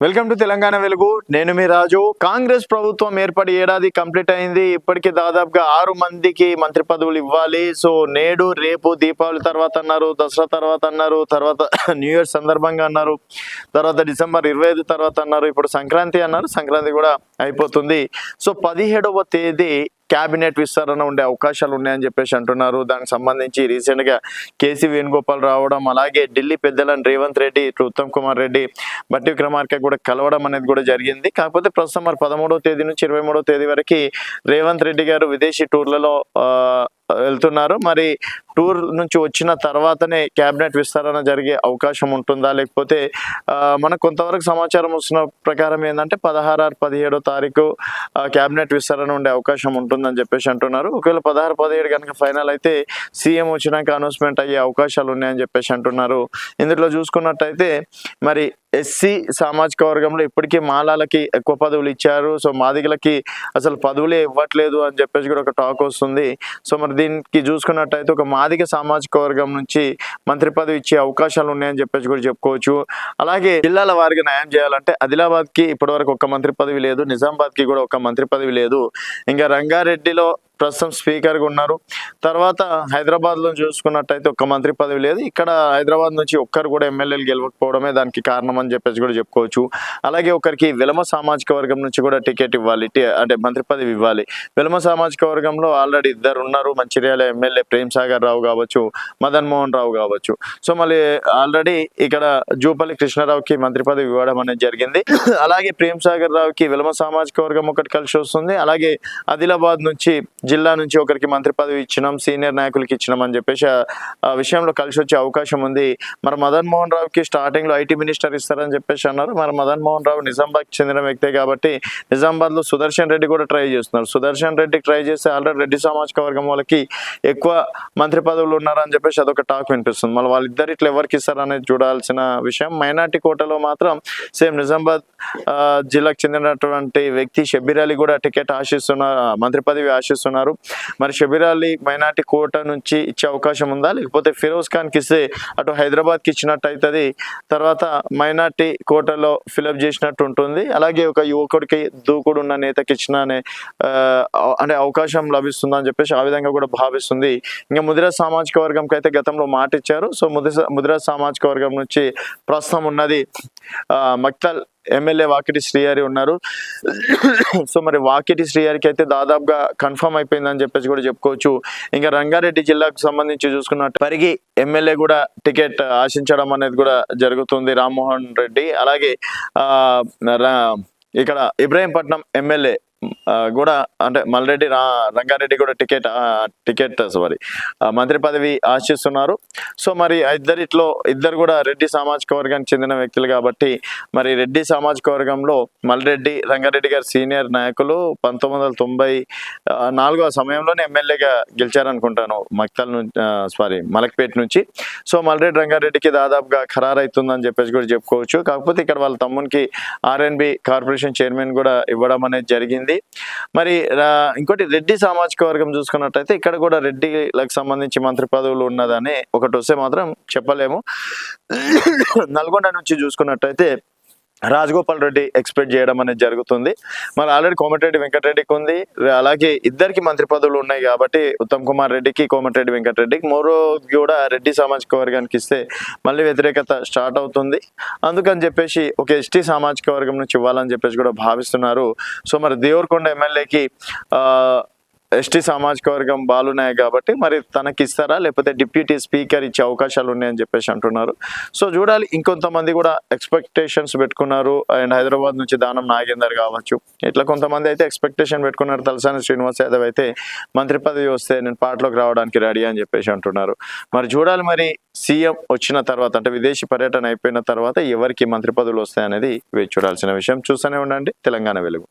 Welcome to Telangana వెలుగు. నేను మీ రాజు. కాంగ్రెస్ ప్రభుత్వం ఏర్పడి ఏడాది కంప్లీట్ అయింది. ఇప్పటికి దాదాపుగా ఆరు మందికి మంత్రి పదవులు ఇవ్వాలి. సో నేడు రేపు దీపావళి తర్వాత అన్నారు దసరా తర్వాత అన్నారు తర్వాత న్యూ ఇయర్ సందర్భంగా అన్నారు తర్వాత డిసెంబర్ ఇరవై ఐదు తర్వాత అన్నారు ఇప్పుడు సంక్రాంతి అన్నారు సంక్రాంతి కూడా అయిపోతుంది. సో పదిహేడవ తేదీ క్యాబినెట్ విస్తరణ ఉండే అవకాశాలు ఉన్నాయని చెప్పేసి అంటున్నారు. దానికి సంబంధించి రీసెంట్గా కేసీ వేణుగోపాల్ రావడం అలాగే ఢిల్లీ పెద్దలను రేవంత్ రెడ్డి ఇటు ఉత్తమ్ కుమార్ రెడ్డి బట్టి విక్రమార్క కూడా కలవడం అనేది కూడా జరిగింది. కాకపోతే ప్రస్తుతం మరి పదమూడవ తేదీ నుంచి ఇరవై తేదీ వరకు రేవంత్ రెడ్డి గారు విదేశీ టూర్లలో వెళ్తున్నారు. మరి టూర్ నుంచి వచ్చిన తర్వాతనే క్యాబినెట్ విస్తరణ జరిగే అవకాశం ఉంటుందా? లేకపోతే మనకు కొంతవరకు సమాచారం వస్తున్న ప్రకారం ఏంటంటే పదహారు ఆరు పదిహేడో తారీఖు ఆ, క్యాబినెట్ విస్తరణ ఉండే అవకాశం ఉంటుందని చెప్పేసి అంటున్నారు. ఒకవేళ పదహారు పదిహేడు కనుక ఫైనల్ అయితే సీఎం వచ్చినాక అనౌన్స్మెంట్ అయ్యే అవకాశాలు ఉన్నాయని చెప్పేసి అంటున్నారు. ఇందులో చూసుకున్నట్టయితే మరి ఎస్సీ సామాజిక వర్గంలో ఇప్పటికీ మాలాలకి ఎక్కువ పదవులు ఇచ్చారు. సో మాదిగలకి అసలు పదవులే ఇవ్వట్లేదు అని చెప్పేసి కూడా ఒక టాక్ వస్తుంది. సో మరి దీనికి చూసుకున్నట్టయితే ఒక మాదిగ సామాజిక వర్గం నుంచి మంత్రి పదవి ఇచ్చే అవకాశాలు ఉన్నాయని చెప్పేసి కూడా చెప్పుకోవచ్చు. అలాగే జిల్లాల వారిగా న్యాయం చేయాలంటే ఆదిలాబాద్కి ఇప్పటివరకు ఒక మంత్రి పదవి లేదు. నిజామాబాద్కి కూడా ఒక మంత్రి పదవి లేదు. ఇంకా రంగారెడ్డిలో ప్రస్తుతం స్పీకర్గా ఉన్నారు. తర్వాత హైదరాబాద్లో చూసుకున్నట్టయితే ఒక్క మంత్రి పదవి లేదు. ఇక్కడ హైదరాబాద్ నుంచి ఒక్కరు కూడా ఎమ్మెల్యేలు గెలవకపోవడమే దానికి కారణం అని చెప్పేసి కూడా చెప్పుకోవచ్చు. అలాగే ఒకరికి విలమ సామాజిక వర్గం నుంచి కూడా టికెట్ ఇవ్వాలి. అంటే మంత్రి పదవి ఇవ్వాలి. విలమ సామాజిక వర్గంలో ఆల్రెడీ ఇద్దరు ఉన్నారు. మంచిర్యాల ఎమ్మెల్యే ప్రేమ్ సాగర్ రావు కావచ్చు మదన్ మోహన్ రావు కావచ్చు. సో మళ్ళీ ఆల్రెడీ ఇక్కడ జూపల్లి కృష్ణారావుకి మంత్రి పదవి ఇవ్వడం అనేది జరిగింది. అలాగే ప్రేమ్ సాగర్ రావుకి విలమ సామాజిక వర్గం ఒకటి కలిసి వస్తుంది. అలాగే ఆదిలాబాద్ నుంచి జిల్లా నుంచి ఒకరికి మంత్రి పదవి ఇచ్చినాం సీనియర్ నాయకులకి ఇచ్చినాం అని చెప్పేసి ఆ- విషయంలో కలిసి వచ్చే అవకాశం ఉంది. మరి మదన్ మోహన్ రావుకి స్టార్టింగ్లో ఐటీ మినిస్టర్ ఇస్తారని చెప్పేసి అన్నారు. మరి మదన్ మోహన్ రావు నిజామాబాద్కి చెందిన వ్యక్తే కాబట్టి నిజామాబాద్లో సుదర్శన్ రెడ్డి కూడా ట్రై చేస్తున్నారు. సుదర్శన్ రెడ్డి ట్రై చేస్తే ఆల్రెడీ రెడ్డి సామాజిక వర్గం వాళ్ళకి ఎక్కువ మంత్రి పదవులు ఉన్నారని చెప్పేసి అదొక టాక్ వినిపిస్తుంది. మళ్ళీ వాళ్ళిద్దరు ఇట్లా ఎవరికి ఇస్తారనేది చూడాల్సిన విషయం. మైనార్టీ కోటలో మాత్రం సేమ్ నిజామాబాద్ జిల్లాకు చెందినటువంటి వ్యక్తి షబీర్ అలీ కూడా టికెట్ ఆశిస్తున్నారు మంత్రి పదవి ఆశిస్తున్నారు మరి షబీర్ అలీ మైనార్టీ కోట నుంచి ఇచ్చే అవకాశం ఉందా? లేకపోతే ఫిరోజ్ ఖాన్కి ఇస్తే అటు హైదరాబాద్కి ఇచ్చినట్టు అవుతుంది తర్వాత మైనార్టీ కోటలో ఫిలప్ చేసినట్టు ఉంటుంది. అలాగే ఒక యువకుడికి దూకుడు ఉన్న నేతకి ఇచ్చిన అనే, అంటే అవకాశం లభిస్తుందని చెప్పేసి ఆ విధంగా కూడా భావిస్తుంది. ఇంకా ముదిరా సామాజిక వర్గంకి అయితే గతంలో మాట ఇచ్చారు సో ముదిరా ముదిరా సామాజిక వర్గం నుంచి ప్రస్తుతం ఉన్నది మక్తల్ ఎమ్మెల్యే వాకిటి శ్రీహరి ఉన్నారు. సో మరి వాకిటి శ్రీహరికి అయితే దాదాపుగా కన్ఫర్మ్ అయిపోయిందని చెప్పేసి కూడా చెప్పుకోవచ్చు. ఇంకా రంగారెడ్డి జిల్లాకు సంబంధించి చూసుకున్నట్టు పరిగి ఎమ్మెల్యే కూడా టికెట్ ఆశించడం అనేది కూడా జరుగుతుంది రామ్మోహన్ రెడ్డి. అలాగే ఆ, రా- ఇక్కడ ఇబ్రాహీంపట్నం ఎమ్మెల్యే కూడా అంటే మల్రెడ్డి రా రంగారెడ్డి కూడా టికెట్ టికెట్ సారీ మంత్రి పదవి ఆశిస్తున్నారు. సో మరి ఇద్దరిట్లో ఇద్దరు కూడా రెడ్డి సామాజిక వర్గానికి చెందిన వ్యక్తులు కాబట్టి మరి రెడ్డి సామాజిక వర్గంలో మల్రెడ్డి రంగారెడ్డి గారు సీనియర్ నాయకులు పంతొమ్మిది వందల తొంభై నాలుగో సమయంలోనే ఎమ్మెల్యేగా గెలిచారనుకుంటాను మక్తల్ నుంచి సారీ మలక్పేట నుంచి. సో మల్రెడ్డి రంగారెడ్డికి దాదాపుగా ఖరారు చెప్పేసి కూడా చెప్పుకోవచ్చు. కాకపోతే ఇక్కడ వాళ్ళ తమ్మునికి ఆర్ఎన్బి కార్పొరేషన్ చైర్మన్ కూడా ఇవ్వడం అనేది జరిగింది. మరి ఇంకోటి రెడ్డి సామాజిక వర్గం చూసుకున్నట్టయితే ఇక్కడ కూడా రెడ్డిలకు సంబంధించి మంత్రి పదవులు ఉన్నదని ఒకటి వస్తే మాత్రం చెప్పలేము. నల్గొండ నుంచి చూసుకున్నట్టయితే రాజగోపాల్ రెడ్డి ఎక్స్పెక్ట్ చేయడం అనేది జరుగుతుంది. మరి ఆల్రెడీ కోమటిరెడ్డి వెంకటరెడ్డికి ఉంది. అలాగే ఇద్దరికి మంత్రి పదవులు ఉన్నాయి కాబట్టి ఉత్తమ్ కుమార్ రెడ్డికి కోమటిరెడ్డి వెంకటరెడ్డికి. మూరో కూడా రెడ్డి సామాజిక వర్గానికి ఇస్తే మళ్ళీ వ్యతిరేకత స్టార్ట్ అవుతుంది. అందుకని చెప్పేసి ఒక ఎస్టీ సామాజిక వర్గం నుంచి ఇవ్వాలని చెప్పేసి కూడా భావిస్తున్నారు. సో మరి దేవరకొండ ఎమ్మెల్యేకి ఎస్టీ సామాజిక వర్గం బాలున్నాయి కాబట్టి మరి తనకి ఇస్తారా లేకపోతే డిప్యూటీ స్పీకర్ ఇచ్చే అవకాశాలు ఉన్నాయని చెప్పేసి అంటున్నారు. సో చూడాలి ఇంకొంతమంది కూడా ఎక్స్పెక్టేషన్స్ పెట్టుకున్నారు. అండ్ హైదరాబాద్ నుంచి దానం నాగేందర్ కావచ్చు. ఇట్లా కొంతమంది అయితే ఎక్స్పెక్టేషన్ పెట్టుకున్నారు. తలసాని శ్రీనివాస్ యాదవ్ అయితే మంత్రి పదవి వస్తే నేను పార్టీలోకి రావడానికి రెడీ అని చెప్పేసి అంటున్నారు. మరి చూడాలి మరి సీఎం వచ్చిన తర్వాత అంటే విదేశీ పర్యటన అయిపోయిన తర్వాత ఎవరికి మంత్రి పదవులు వస్తాయనేది వేచి చూడాల్సిన విషయం. చూస్తూనే ఉండండి. తెలంగాణ వెలుగు.